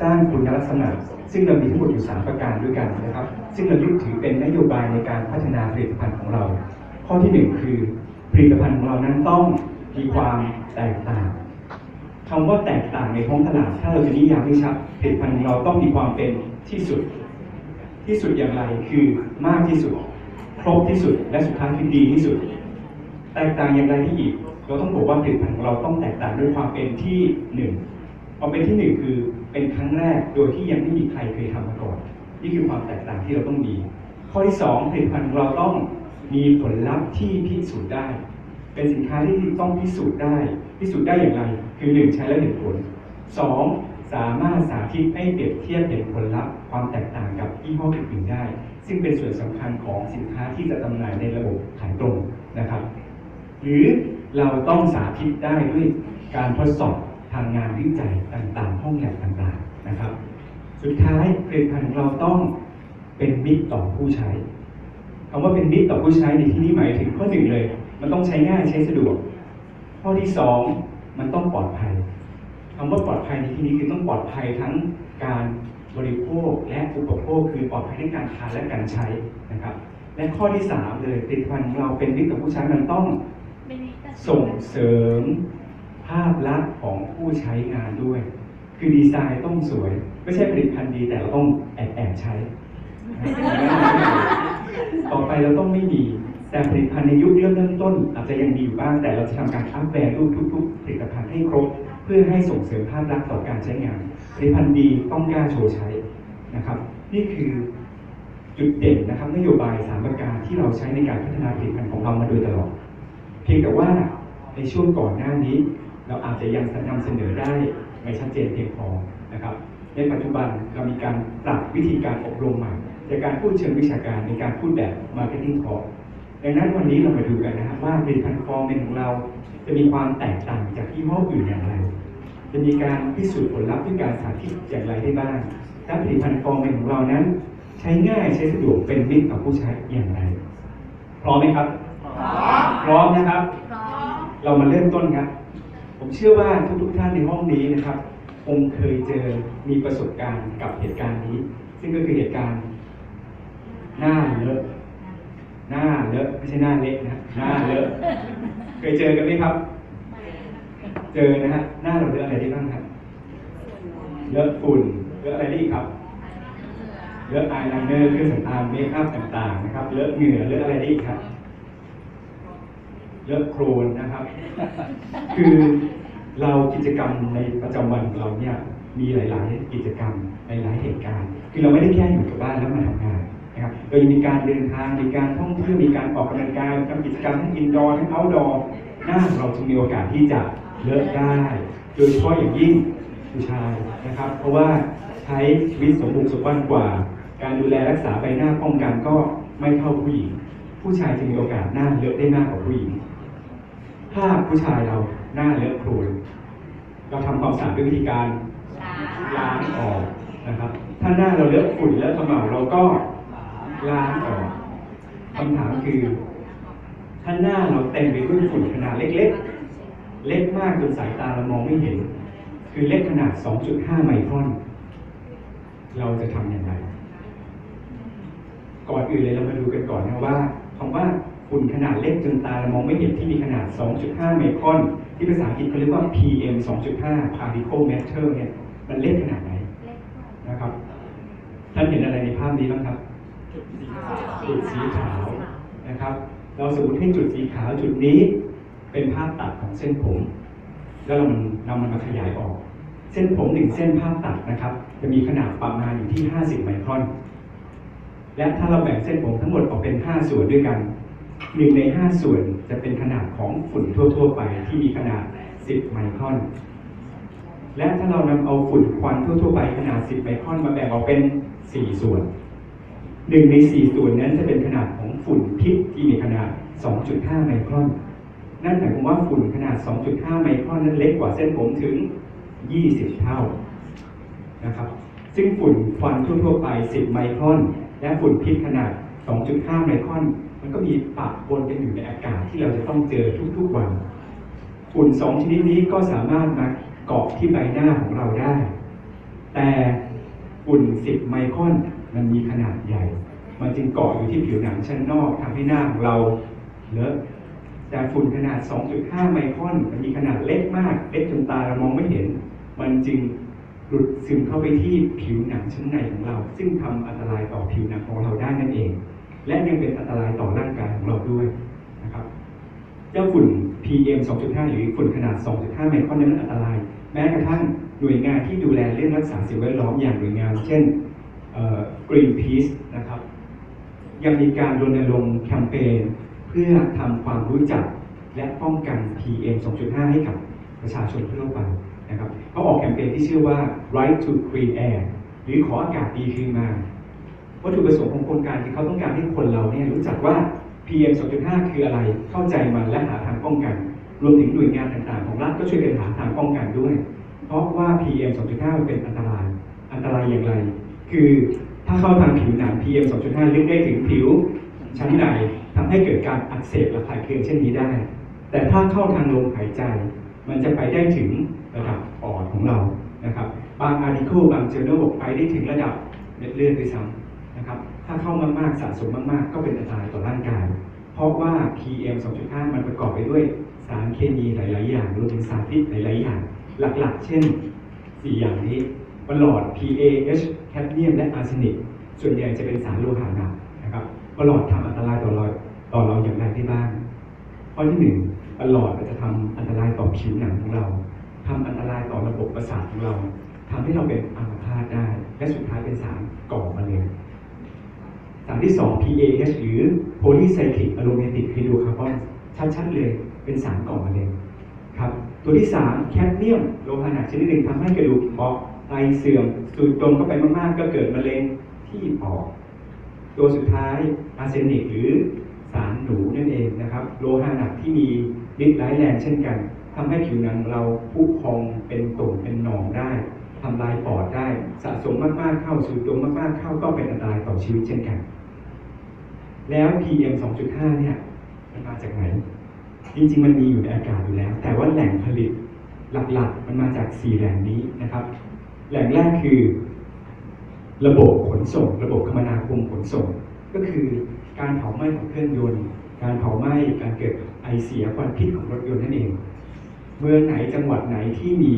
สร้างคุณลักษณะ ซึ่งเรามีทั้งหมดอยู่ 3 ประการด้วยกันนะครับ ซึ่งเรายึดถือเป็นนโยบายในการพัฒนาผลิตภัณฑ์ของเรา ข้อทีหนึ่1 คือผลิตภัณฑ์ของเรานั้นต้องมีความแตกต่างคำว่าแตกต่างในท้องตลาด ถ้าเราจะนิยามให้ชัดผลิตภัณฑ์ของเราต้องมีความเป็นที่สุด ที่สุดอย่างไรคือมากที่สุด ครบที่สุดและสุดท้ายคือดีที่สุด แตกต่างอย่างไรที่อีก เราต้องบอกว่าผลิตภัณฑ์ของเราต้องแตกต่างด้วยความเป็นที่หนึ่งความเป็นที่หนึ่งคือ เป็นครั้งแรกโดยที่ยังไม่มีใครเคยทำมาก่อนนี่คือความแตกต่างที่เราต้องมี ข้อที่สองผลิตภัณฑ์ของเราต้องมีผลลัพธ์ที่พิสูจน์ได้ เป็นสินค้าที่ต้องพิสูจน์ได้ พิสูจน์ได้อย่างไร คือหนึ่งใช้แล้วเห็นผลสองสามารถสาธิตให้เปรียบเทียบเห็นผลลัพธ์ความแตกต่างกับยี่ห้ออื่นๆได้ ซึ่งเป็นส่วนสำคัญของสินค้าที่จะจำหน่ายในระบบขายตรงนะครับ หรือเราต้องสาธิตได้ด้วยการทดสอบ ทางงานวิจัยต่างๆ ห้องแลบต่างๆนะครับ สุดท้ายผลิตภัณฑ์ของเราต้องเป็นมิตรต่อผู้ใช้คำว่าเป็นมิตรต่อผู้ใช้ในที่นี้หมายถึงข้อหนึ่งเลย มันต้องใช้ง่ายใช้สะดวก ข้อที่สองมันต้องปลอดภัยคำว่าปลอดภัยในที่นี้คือต้องปลอดภัยทั้งการบริโภคและอุปโภคคือปลอดภัยในการทานและการใช้นะครับ และข้อที่สามเลยผลิตภัณฑ์ของเราเป็นมิตรต่อผู้ใช้มันต้องส่งเสริม ภาพลักษณ์ของผู้ใช้งานด้วย คือดีไซน์ต้องสวย ไม่ใช่ผลิตภัณฑ์ดีแต่เราต้องแอบแอบใช้ ต่อไปเราต้องไม่มีแต่ผลิตภัณฑ์ในยุคเริ่มเริ่มต้น อาจจะยังมีอยู่บ้างแต่เราจะทำการอัพแวร์รูปทุก ๆ ผลิตภัณฑ์ให้ครบ เพื่อให้ส่งเสริมภาพลักษณ์ต่อการใช้งาน ผลิตภัณฑ์ดีต้องกล้าโชว์ใช้นะครับ นี่คือจุดเด่นนะครับนโยบายสามประการที่เราใช้ในการพัฒนาผลิตภัณฑ์ของเรามาโดยตลอด เพียงแต่ว่าในช่วงก่อนหน้านี้ เราอาจจะยังนำเสนอได้ไม่ชัดเจนเพียงพอนะครับในปัจจุบันเรามีการปรับวิธีการอบรมใหม่จากการพูดเชิงวิชาการในการพูดแบบ Marketing Talk ดังนั้นวันนี้เรามาดูกันนะครับว่าผลิตภัณฑ์ฟอร์เมนของเรา จะมีความแตกต่างจากยี่ห้ออื่นอย่างไร จะมีการพิสูจน์ผลลัพธ์ด้วยการสาธิตอย่างไรได้บ้างและผลิตภัณฑ์ฟอร์เมนของเรานั้น ใช้ง่ายใช้สะดวกเป็นมิตรกับผู้ใช้อย่างไร พร้อมไหมครับ พร้อมนะครับ เรามาเริ่มต้นครับ ผมเชื่อว่าทุกๆท่านในห้องนี้นะครับคงเคยเจอมีประสบการณ์กับเหตุการณ์นี้ ซึ่งก็คือเหตุการณ์ หน้าเลอะหน้าเลอะไม่ใช่หน้าเละนะหน้าเลอะเคยเจอกันไหมครับ เจอนะฮะหน้าเราเลอะอะไรได้บ้างครับเลอะฝุ่นเลอะอะไรได้อีกครับเลอะอายไลเนอร์เครื่องสำอางเมคอัพต่างๆนะครับเลอะเหงื่อเลอะอะไรได้อีกครับ เลอะโครนนะครับ คือเรากิจกรรมในประจำวันของเราเนี่ยมีหลาย ๆ กิจกรรมหลายๆเหตุการณ์ คือเราไม่ได้แค่อยู่กับบ้านแล้วมาทำงานนะครับเรายังมีการเดินทางมีการท่องเที่ยวมีการออกกำลังกายทำกิจกรรมทั้งอินดอร์ทั้งเอาท์ดอร์หน้าของเราจึงมีโอกาสที่จะเลอะได้ โดยเฉพาะอย่างยิ่งผู้ชายนะครับ เพราะว่าใช้ชีวิตสมบุกสมบันกว่า การดูแลรักษาใบหน้าป้องกันก็ไม่เท่าผู้หญิง ผู้ชายจึงมีโอกาสหน้าเลอะได้มากกว่าผู้หญิง ถ้าผู้ชายเราหน้าเลอะโครนเราทำความสะอาดด้วยวิธีการล้างออกนะครับ ถ้าหน้าเราเลอะฝุ่นเลอะขมเหลาเราก็ล้างออกคำถามคือ ถ้าหน้าเราเต็มไปด้วยฝุ่นขนาดเล็กๆ เล็กมากจนสายตาเรามองไม่เห็น คือเล็กขนาด 2.5 ไมครอน เราจะทำอย่างไร ก่อนอื่นเลยเรามาดูกันก่อนนะว่าคำว่า ฝุ่นขนาดเล็กจนตาเรามองไม่เห็นที่มีขนาด 2.5 ไมครอน ที่ภาษาอังกฤษเขาเรียกว่า PM 2.5 particle matter เนี่ยมันเล็กขนาดไหนนะครับ ท่านเห็นอะไรในภาพนี้บ้างครับ จุดสีขาวนะครับ เราสมมติให้จุดสีขาวจุดนี้เป็นภาพตัดของเส้นผม แล้วเรานำมันมาขยายออก เส้นผมหนึ่งเส้นภาพตัดนะครับ จะมีขนาดประมาณอยู่ที่ 50 ไมครอน และถ้าเราแบ่งเส้นผมทั้งหมดออกเป็น 5 ส่วนด้วยกัน หนึ่งใน5ส่วนจะเป็นขนาดของฝุ่นทั่ว ๆ ไปที่มีขนาด 10 ไมครอน และถ้าเรานำเอาฝุ่นควันทั่ว ๆ ไปขนาด 10 ไมครอนมาแบ่งออกเป็น 4 ส่วนหนึ่งใน 4 ส่วนนั้นจะเป็นขนาดของฝุ่นพิษที่มีขนาด 2.5 ไมครอน นั่นหมายความว่าฝุ่นขนาด 2.5 ไมครอนนั้นเล็กกว่าเส้นผมถึง 20 เท่านะครับ ซึ่งฝุ่นควันทั่ว ๆ ไป 10 ไมครอน และฝุ่นพิษขนาด 2.5 ไมครอนมัน ก็มีปะปนกันอยู่ในอากาศที่เราจะต้องเจอทุกๆวัน ฝุ่นสองชนิดนี้ก็สามารถมาเกาะที่ใบหน้าของเราได้ แต่ฝุ่น10ไมครอนมันมีขนาดใหญ่ มันจึงเกาะอยู่ที่ผิวหนังชั้นนอกทำให้หน้าของเราเลอะแต่ฝุ่นขนาด 2.5 ไมครอนมันมีขนาดเล็กมาก เล็กจนตาเรามองไม่เห็น มันจึงหลุดซึมเข้าไปที่ผิวหนังชั้นในของเรา ซึ่งทำอันตรายต่อผิวหนังของเราได้นั่นเอง และยังเป็นอันตรายต่อร่างกายของเราด้วยนะครับเจ้าฝุ่น PM 2.5 หรือฝุ่นขนาด 2.5 ไมครอนนั้นมันอันตราย แม้กระทั่งหน่วยงานที่ดูแลเรื่องรักษาสิ่งแวดล้อมอย่างหน่วยงาน เช่น Greenpeace นะครับ ยังมีการรณรงค์แคมเปญเพื่อทำความรู้จักและป้องกัน PM 2.5 ให้กับประชาชนทั่วไปนะครับเขาออกแคมเปญที่ชื่อว่า Right to Clean Air หรือขออากาศดีคืนมา วัตถุประสงค์ของโครงการคือเขาต้องการให้คนเราเนี่ยรู้จักว่า PM 2.5 คืออะไร เข้าใจมันและหาทางป้องกัน รวมถึงหน่วยงานต่างๆ ของรัฐก็ช่วยกันหาทางป้องกันด้วย เพราะว่า PM 2.5มันเป็นอันตราย อันตรายอย่างไร คือถ้าเข้าทางผิวหนัง PM 2.5 ลึกได้ถึงผิว ชั้นในทำให้เกิดการอักเสบระคายเคืองเช่นนี้ได้ แต่ถ้าเข้าทางลมหายใจ มันจะไปได้ถึงระดับปอดของเรา นะครับ บางอาร์ติเคิลบางเจอร์นบอกไปได้ถึงระดับเม็ดเลือดด้วยซ้ำ ถ้าเข้ามากๆสะสมมากๆ ก็เป็นอันตรายต่อร่างกาย เพราะว่า PM 2.5 มันประกอบไปด้วยสารเคมีหลาย ๆ อย่างรวมถึงสารพิษหลาย ๆ อย่าง หลัก ๆ เช่น 4 อย่างนี้ประหลอด PAH แคดเมียมและอาร์เซนิก ส่วนใหญ่จะเป็นสารโลหะหนักนะครับประหลอดทำอันตรายต่อเราต่อเราอย่างไรได้บ้างข้อที่หนึ่งประหลอดจะทำอันตรายต่อผิวหนังของเราทำอันตรายต่อระบบประสาทของเราทำให้เราเป็นอัมพาตได้ และสุดท้ายเป็นสารก่อมะเร็ง สารที่ 2 PAH หรือ Polycyclic Aromatic hydrocarbon ชัดๆ เลยเป็นสารก่อมะเร็งครับตัวที่ 3 แคดเมียมโลหะหนักชนิดหนึ่งทำให้กระดูกเปราะไตเสื่อม สูดดมเข้าไปมากๆ ก็เกิดมะเร็งที่ปอดตัวสุดท้ายอาร์เซนิกหรือสารหนูนั่นเองนะครับ โลหะหนักที่มีฤทธิ์ร้ายแรงเช่นกันทำให้ผิวหนังเราพุพองเป็นตุ่มเป็นหนองได้ ทำลายปอดได้สะสมมากๆเข้าสูดดมมากๆเข้าก็เป็นอันตรายต่อชีวิตเช่นกัน แล้ว PM 2.5 เนี่ย มันมาจากไหน จริงๆ มันมีอยู่ในอากาศอยู่แล้ว แต่ว่าแหล่งผลิตหลักๆ มันมาจาก 4 แหล่งนี้นะครับ แหล่งแรกคือ ระบบขนส่ง ระบบคมนาคมขนส่ง ก็คือการเผาไหม้ของเครื่องยนต์ การเผาไหม้การเกิดไอเสียควันพิษของรถยนต์นั่นเอง เมืองไหนจังหวัดไหนที่มี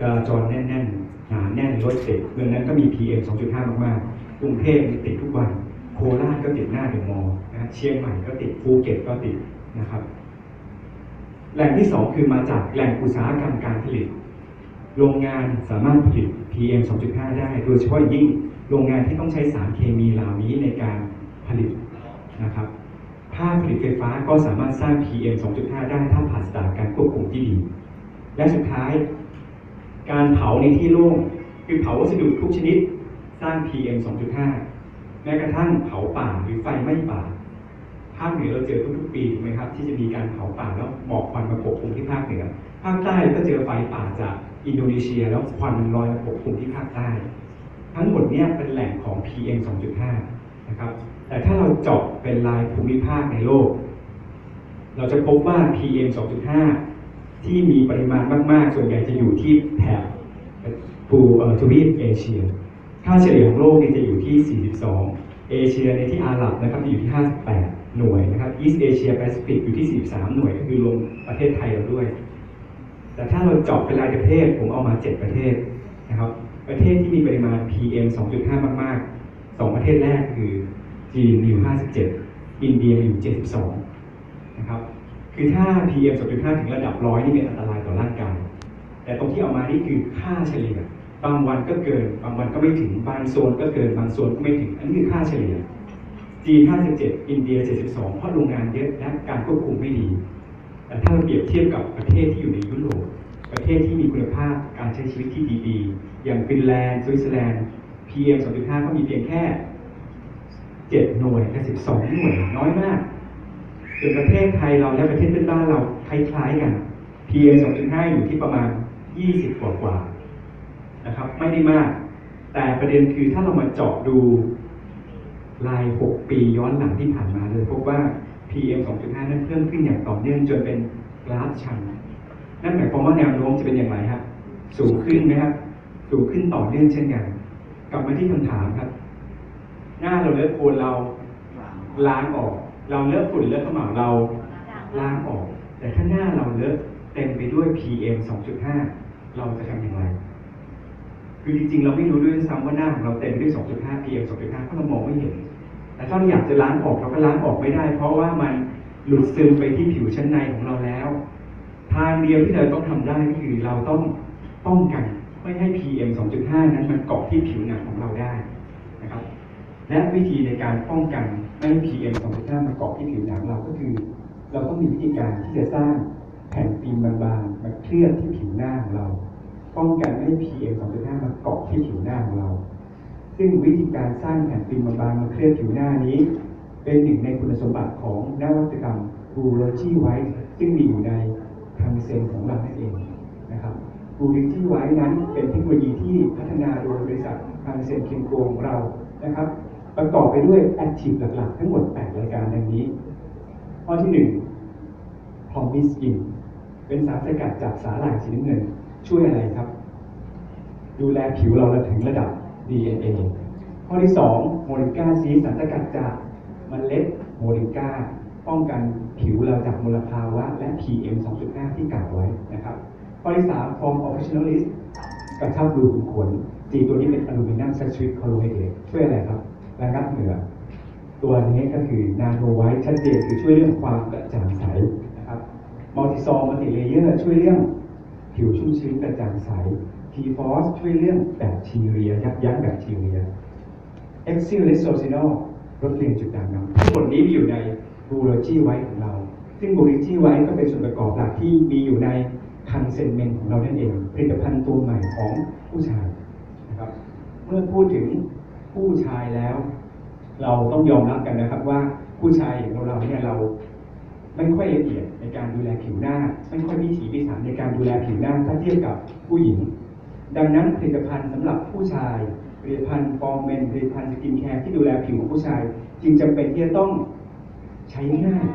จราจรแน่นๆหนาแน่นรถติดเมืองนั้นก็มี PM 2.5 มากๆกรุงเทพมีติดทุกวัน โคราชก็ติดหน้าเดอะมอลล์นะเชียงใหม่ก็ติดภูเก็ตก็ติดนะครับแหล่งที่สองคือมาจากแหล่งอุตสาหกรรมการผลิต โรงงานสามารถผลิต PM 2.5 ได้ โดยเฉพาะยิ่งโรงงานที่ต้องใช้สารเคมีเหล่านี้ในการผลิตนะครับภาคผลิตไฟฟ้าก็สามารถสร้าง PM 2.5 ได้ถ้าผ่านสถาการควบคุมที่ดี และสุดท้าย การเผาในที่โล่งคือเผาวัสดุทุกชนิดสร้าง PM 2.5 แม้กระทั่งเผาป่าหรือไฟไหม้ป่าภาคเหนือเราเจอทุกๆปีถูกไหมครับ ที่จะมีการเผาป่าแล้วหมอกควันมาปกคลุมที่ภาคเหนือภาคใต้ก็เจอไฟป่าจากอินโดนีเซียแล้วควันมันลอยมาปกคลุมที่ภาคใต้ทั้งหมดเนี้เป็นแหล่งของ PM 2.5 นะครับ แต่ถ้าเราเจาะเป็นรายภูมิภาคในโลก เราจะพบว่า PM 2.5 ที่มีปริมาณมากๆ ส่วนใหญ่จะอยู่ที่แถบภูเออทวีปเอเชีย ค่าเฉลี่ยของโลกเนี่ยจะอยู่ที่ 42 เอเชียในที่อาหรับนะครับจะอยู่ที่ 58 หน่วยนะครับอีสเอเชียแปซิฟิกอยู่ที่ 43 หน่วยก็คือรวมประเทศไทยเราด้วย แต่ถ้าเราเจาะเป็นรายประเทศผมเอามา 7 ประเทศนะครับ ประเทศที่มีปริมาณ PM 2.5 มากๆ 2 ประเทศแรกคือจีนมีอยู่ 57 อินเดียมีอยู่ 72 คือถ้า PM 2.5 ถึงระดับร้อยนี่เป็นอันตรายต่อร่างกาย แต่ตรงที่เอามานี่คือค่าเฉลี่ย บางวันก็เกิน บางวันก็ไม่ถึง บางโซนก็เกิน บางโซนก็ไม่ถึง อันนี้คือค่าเฉลี่ย จีน 57 อินเดีย 72 เพราะโรงงานเยอะและการควบคุมไม่ดี แต่ถ้าเราเปรียบเทียบกับประเทศที่อยู่ในยุโรป ประเทศที่มีคุณภาพการใช้ชีวิตที่ดีๆ อย่างฟินแลนด์ สวิตเซอร์แลนด์ PM 2.5 ก็มีเพียงแค่ 7 หน่วยกับ12 หน่วย น้อยมาก ส่วนประเทศไทยเราและประเทศเพื่อนบ้านเราคล้ายๆกัน PM 2.5 อยู่ที่ประมาณ 20 กว่ากว่าๆนะครับ ไม่ได้มาก แต่ประเด็นคือถ้าเรามาเจาะดูราย 6 ปีย้อนหลังที่ผ่านมาเลยพบว่า PM 2.5 นั้นเพิ่มขึ้นอย่างต่อเนื่องจนเป็นกราฟชัน นั่นหมายความว่าแนวโน้มจะเป็นอย่างไรครับสูงขึ้นไหมครับสูงขึ้นต่อเนื่องเช่นกันกลับมาที่คำถามครับ หน้าเราเลอะโคนเราล้างออก เราเลอะฝุ่นเลอะขมเหลาเราล้างออก แต่ถ้าหน้าเราเลือะเต็มไปด้วย PM 2.5 เราจะทำอย่างไร คือจริงๆ เราไม่รู้ด้วยซ้ำว่าหน้าของเราเต็มด้วย 2.5 PM 2.5เพราะเรามองไม่เห็น แต่ถ้าเราอยากจะล้างออกเราก็ล้างออกไม่ได้ เพราะว่ามันหลุดซึมไปที่ผิวชั้นในของเราแล้ว ทางเดียวที่เราต้องทำได้ก็คือเราต้องป้องกันไม่ให้ PM 2.5 นั้นมันเกาะที่ผิวหนังของเราได้ และวิธีในการป้องกันไม่ให้ PM 2.5มาเกาะที่ผิวหนังเราก็คือ เราต้องมีวิธีการที่จะสร้างแผ่นฟิล์มบางๆมาเคลือบที่ผิวหน้าของเรา ป้องกันไม่ให้ PM 2.5มาเกาะที่ผิวหน้าของเรา ซึ่งวิธีการสร้างแผ่นฟิล์มบางๆมาเคลือบผิวหน้านี้ เป็นหนึ่งในคุณสมบัติของนวัตกรรม b u l o g y White ซึ่งมีอยู่ในทางเซนของเรานั่นเองนะครับ b u l o g y White นั้นเป็นเทคโนโลยีที่พัฒนาโดยบริษัททางเซนเคมโกงเรานะครับ ประกอบไปด้วยแอคทีฟหลักๆ ทั้งหมด 8 รายการดังนี้ ข้อที่ 1พอมิสกิน เป็นสารสกัดจากสาหร่ายสีน้ำเงิน ช่วยอะไรครับ ดูแลผิวเราถึงระดับ DNA ข้อที่ 2 โมริก้าซีสารสกัดจากเมล็ดโมริก้าป้องกันผิวเราจากมลภาวะ และ PM 2.5 ที่กล่าวไว้นะครับ ข้อที่3 Form Optionalist กระชับรูขุมขนสีตัวนี้เป็นอลูมิเนียมซัชริกคอโลไฮเดรตช่วยอะไรครับ ระงับเหงื่อตัวนี้ก็คือนาโนไวท์ชัดเจนคือช่วยเรื่องความกระจ่างใสนะครับมัลติซอมมัลติเลเยอร์ช่วยเรื่องผิวชุ่มชื้นกระจ่างใสทีฟอสช่วยเรื่องแบคทีเรียยับยั้งแบคทีเรีย e x i l i s o c i n o l ลลดเรียงจุดด่างดำทั้งหมดนี้มีอยู่ในบูโรจีไวท์ของเรา ซึ่งบูโรจีไวท์ก็เป็นส่วนประกอบหลักที่มีอยู่ในคังเซนเมนของเรานั่นเองผลิตภัณฑ์ตัวใหม่ของผู้ชายนะครับเมื่อพูดถึง ผู้ชายแล้ว เราต้องยอมรับกันนะครับว่าผู้ชายอย่างเราเนี่ยเราไม่ค่อยละเอียดในการดูแลผิวหน้า ไม่ค่อยพิถีพิถันในการดูแลผิวหน้าถ้าเทียบกับผู้หญิง ดังนั้นผลิตภัณฑ์สำหรับผู้ชายผลิตภัณฑ์ฟอร์เมนผลิตภัณฑ์สกินแคร์ที่ดูแลผิวของผู้ชาย จึงจำเป็นที่จะต้องใช้ง่าย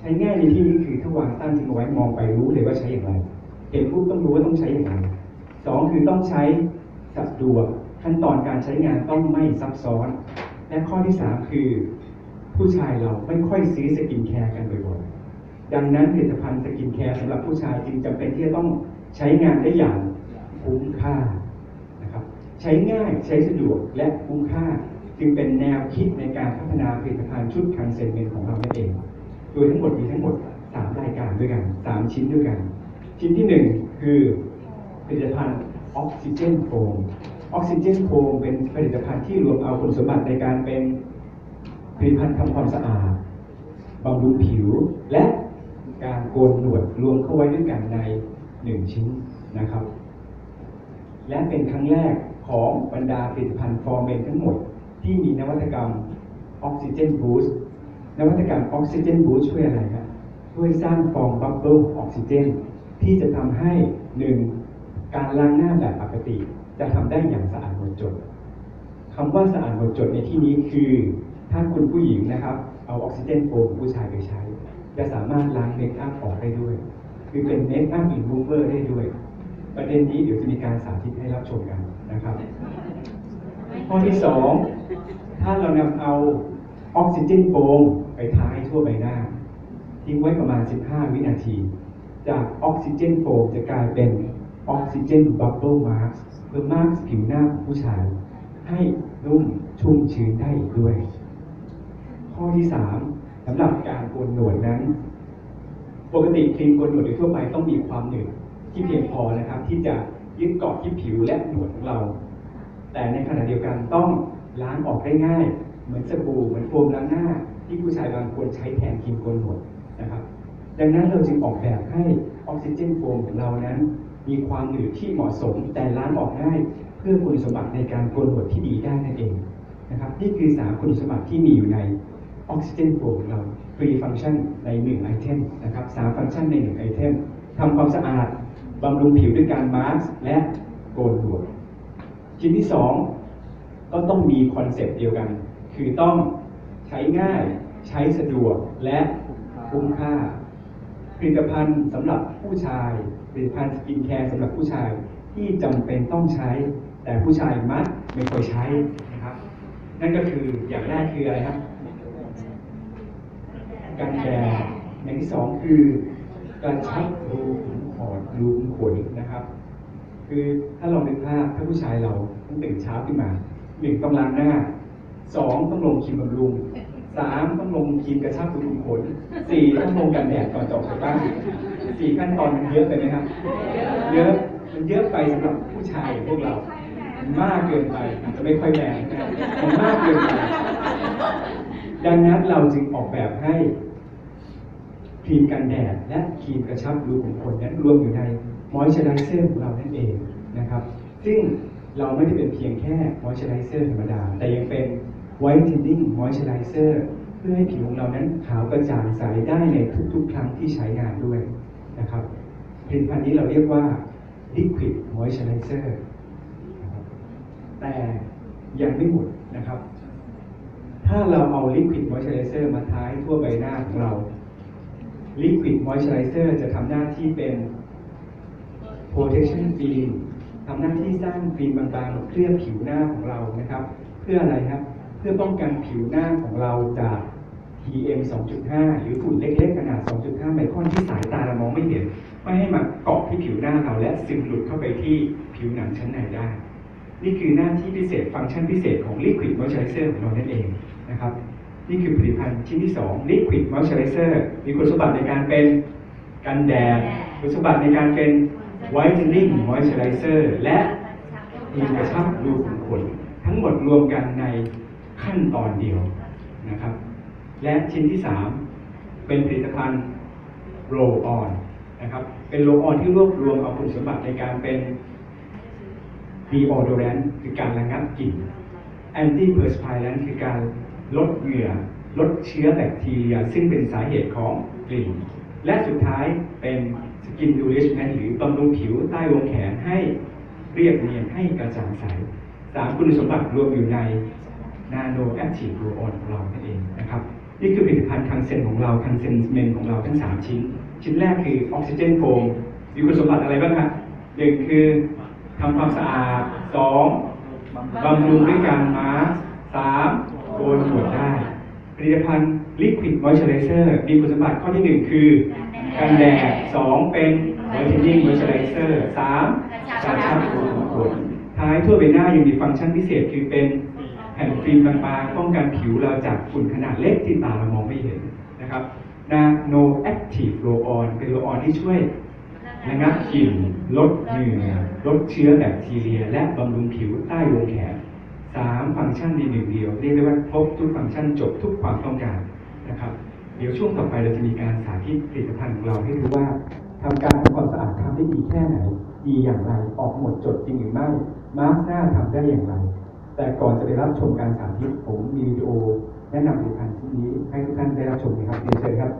ใช้ง่ายในที่นี้คือถ้าวางตั้งทิ้งเอาไว้มองไปรู้เลยว่าใช้อย่างไรเห็นปุ๊บต้องรู้ว่าต้องใช้อย่างไรสองคือต้องใช้สะดวก ขั้นตอนการใช้งานต้องไม่ซับซ้อน และข้อที่สามคือ ผู้ชายเราไม่ค่อยซื้อสกินแคร์กันบ่อยๆ ดังนั้นผลิตภัณฑ์สกินแคร์สำหรับผู้ชายจึงจำเป็นที่จะต้องใช้งานได้อย่างคุ้มค่านะครับใช้ง่ายใช้สะดวกและคุ้มค่า จึงเป็นแนวคิดในการพัฒนาผลิตภัณฑ์ชุดคันเซนเมนของเรานั่นเอง โดยทั้งหมดมีทั้งหมด 3 รายการด้วยกัน 3 ชิ้นด้วยกัน ชิ้นที่ 1 คือผลิตภัณฑ์ออกซิเจนโฟม ออกซิเจนโฟมเป็นผลิตภัณฑ์ที่รวมเอาคุณสมบัติในการเป็นผลิตภัณฑ์ทำความสะอาดบำรุงผิว และการโกนหนวดรวมเข้าไว้ด้วยกันใน1ชิ้นนะครับ และเป็นครั้งแรกของบรรดาผลิตภัณฑ์ฟอร์เมนทั้งหมด ที่มีนวัตกรรมออกซิเจนบูสต์นวัตกรรมออกซิเจนบูสต์ช่วยอะไรครับช่วยสร้างฟองบับเบิลออกซิเจนที่จะทำให้หนึ่งการล้างหน้าแบบปกติ จะทำได้อย่างสะอาดหมดจดคำว่าสะอาดหมดจดในที่นี้คือ ถ้าคุณผู้หญิงนะครับ เอาออกซิเจนโฟมผู้ชายไปใช้ จะสามารถล้างเมคอัพออกได้ด้วย คือเป็นเมคอัพอินบูเวอร์ได้ด้วย ประเด็นนี้เดี๋ยวจะมีการสาธิตให้รับชมกันนะครับ ข้อที่สองถ้าเรานำเอาออกซิเจนโฟมไปทาให้ทั่วใบหน้า ทิ้งไว้ประมาณ 15 วินาที จากออกซิเจนโฟมจะกลายเป็นออกซิเจนบับเบิลมาร์ เพื่อมาร์คผิวหน้าผู้ชายให้นุ่มชุ่มชื้นได้อีกด้วย ข้อที่สามสำหรับการโกนหนวดนั้น ปกติครีมโกนหนวดโดยทั่วไปต้องมีความหนืดที่เพียงพอนะครับ ที่จะยึดเกาะที่ผิวและหนวดของเรา แต่ในขณะเดียวกันต้องล้างออกได้ง่าย เหมือนสบู่เหมือนโฟมล้างหน้า ที่ผู้ชายบางคนใช้แทนครีมโกนหนวดนะครับ ดังนั้นเราจึงออกแบบให้ออกซิเจนโฟมของเรานั้น มีความหนืดที่เหมาะสม แต่ล้างออกง่ายเพื่อคุณสมบัติในการโกนหนวดที่ดีได้นั่นเองนะครับนี่คือสามคุณสมบัติที่มีอยู่ในออกซิเจนโฟมของเราฟรีฟังก์ชันในหนึ่งไอเทมนะครับสามฟังก์ชันในหนึ่งไอเทมทำความสะอาดบำรุงผิวด้วยการมาสก์และโกนหนวดชิ้นที่สองก็ต้องมีคอนเซปต์เดียวกัน คือต้องใช้ง่ายใช้สะดวกและคุ้มค่า ผลิตภัณฑ์สำหรับผู้ชาย ผลิตภัณฑ์สกินแคร์สำหรับผู้ชายที่จำเป็นต้องใช้ แต่ผู้ชายมักไม่ค่อยใช้นะครับ นั่นก็คืออย่างแรกคืออะไรครับ การแดดอย่างที่สองคือการชักรูขุมขนรูขุมขนนะครับ คือถ้าลองนึกภาพถ้าผู้ชายเราต้องตื่นเช้าขึ้นมาหนึ่งต้องล้างหน้าสองต้องลงครีมบำรุง สามต้องลงครีมกระชับรูขุมขนสี่ต้องลงกันแดดก่อนจะออกจากบ้านสี่ขั้นตอนมันเยอะไปไหมครับ เยอะมันเยอะไปสำหรับผู้ชายพวกเรา มากเกินไปอาจจะไม่ค่อยแรงนะครับมันมากเกินไป ดังนั้นเราจึงออกแบบให้ครีมกันแดดและครีมกระชับรูขุมขนนั้นรวมอยู่ในมอยเจอไรเซอร์ของเรานั่นเองนะครับ ซึ่งเราไม่ได้เป็นเพียงแค่มอยเจอไรเซอร์ธรรมดา แต่ยังเป็น ไวท์เทนนิ่งมอยเจอไรเซอร์เพื่อให้ผิวของเรานั้นขาวกระจ่างใสได้ในทุกๆ ครั้งที่ใช้งานด้วยนะครับผลิตภัณฑ์นี้เราเรียกว่า Liquid Moisturizer นะครับแต่ยังไม่หมดนะครับ ถ้าเราเอา Liquid Moisturizer มาทาให้ทั่วใบหน้าของเรา Liquid Moisturizer จะทำหน้าที่เป็น protection film ทำหน้าที่สร้างฟิล์มบางๆเคลือบผิวหน้าของเรานะครับ เพื่ออะไรครับ เพื่อป้องกันผิวหน้าของเราจาก PM 2.5 หรือฝุ่นเล็กๆขนาด 2.5 ไมครอนที่สายตาเรามองไม่เห็น ไม่ให้มาเกาะที่ผิวหน้าเราและซึมหลุดเข้าไปที่ผิวหนังชั้นในได้ นี่คือหน้าที่พิเศษฟังก์ชันพิเศษของ Liquid Moisturizer ของเรานั่นเองนะครับนี่คือผลิตภัณฑ์ชิ้นที่ 2 Liquid Moisturizer มีคุณสมบัติในการเป็นกันแดดคุณสมบัติในการเป็น Whitening Moisturizer และมีกระชับรูขุมขนทั้งหมดรวมกันใน ขั้นตอนเดียวนะครับ และชิ้นที่ 3 เป็นผลิตภัณฑ์ Roll On นะครับ เป็น Roll On ที่รวบรวมเอาคุณสมบัติในการเป็น deodorant คือการระงับกลิ่น antiperspirant คือการลดเหงื่อ ลดเชื้อแบคทีเรีย ซึ่งเป็นสาเหตุของกลิ่น และสุดท้ายเป็น skin nourishment หรือบำรุงผิวใต้วงแขนให้เรียบเนียนให้กระจ่างใสสามคุณสมบัติรวมอยู่ใน Nano Active Roll On ของเรานั่นเองนะครับนี่คือผลิตภัณฑ์คังเซนของเราคังเซนเมนของเราทั้ง 3 ชิ้น ชิ้นแรกคือออกซิเจนโฟมมีคุณสมบัติอะไรบ้างครับหนึ่งคือทำความสะอาดสองบำรุงด้วยการมาสก์สามโกนหนวได้ผลิตภัณฑ์ Liquid Moisturizer มีคุณสมบัติข้อที่หนึ่งคือกันแดดสองเป็น Whitening Moisturizer สามกระชับรูขุมขนท้ายทั่วใบหน้ายังมีฟังก์ชันพิเศษคือเป็น ผ่นฟิล์มบางๆป้องกันผิวเราจากฝุ่นขนาดเล็กที่ตาเรามองไม่เห็นนะครับ Nano Active Roll On เป็นโรลออนที่ช่วยระงับกลิ่นลดเหงื่อลดเชื้อแบคทีเรีย และบำรุงผิวใต้วงแขนสามฟังก์ชันในหนึ่งเดียว เรียกได้ว่าครบทุกฟังก์ชันจบทุกความต้องการนะครับ เดี๋ยวช่วงต่อไปเราจะมีการสาธิตผลิตภัณฑ์ของเราให้ดูว่าทำการทำความสะอาดทำได้ดีแค่ไหน ดีอย่างไร ออกหมดจดจริงหรือไม่ มาสก์หน้าทำได้อย่างไร แต่ก่อนจะไปรับชมการสาธิตผมมีวิดีโอแนะนำผลิตภัณฑ์ชิ้นนี้ให้ทุกท่านได้รับชมนะครับเรียนเชิญครับ